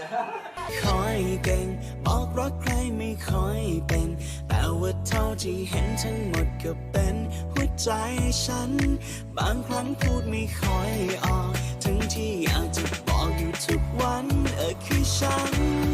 นะคอยเก่งบอกรักใครไม่คอยเป็น แต่ว่าเท่าที่เห็นทั้งหมดก็เป็นหัวใจฉัน บางครั้งพูดไม่คอยออก ทั้งที่อยากจะบอกอยู่ทุกวันเออคือฉัน